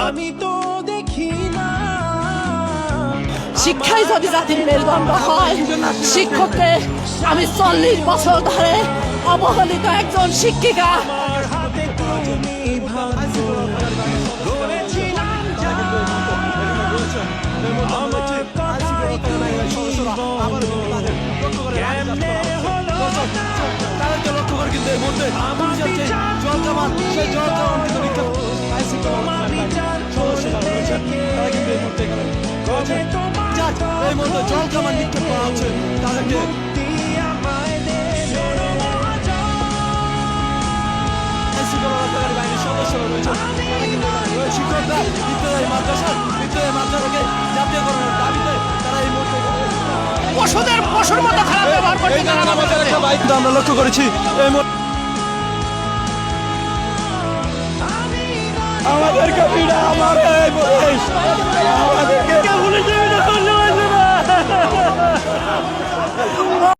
আমি তো দেখি শিক্ষাই যদি জাতির মেরুদণ্ড হয়, শিক্ষককে আমি চল্লিশ বছর ধরে অবহেলিত একজন শিক্ষিকা। এই মুহূর্তে যাচ্ছে জল কামান সেই জল কিন্তু? তারা কিন্তু এই মুহূর্তে এখানে কবে এই মুহূর্তে জল কামান নিক্ষেপ করা হচ্ছে। তাদেরকে সদস্যরা রয়েছে। শিক্ষকরা বিদ্যালয় মাদ্রাসা বিদ্যালয় মাদ্রাসাকে জাতীয়করণের দাবিতে তারা এই মুহূর্তে পশুদের পশুর মতো খারাপ ব্যবহার করছে আমরা লক্ষ্য করেছি। এই আমাদেরকে ভিড়া আমার পুলিশ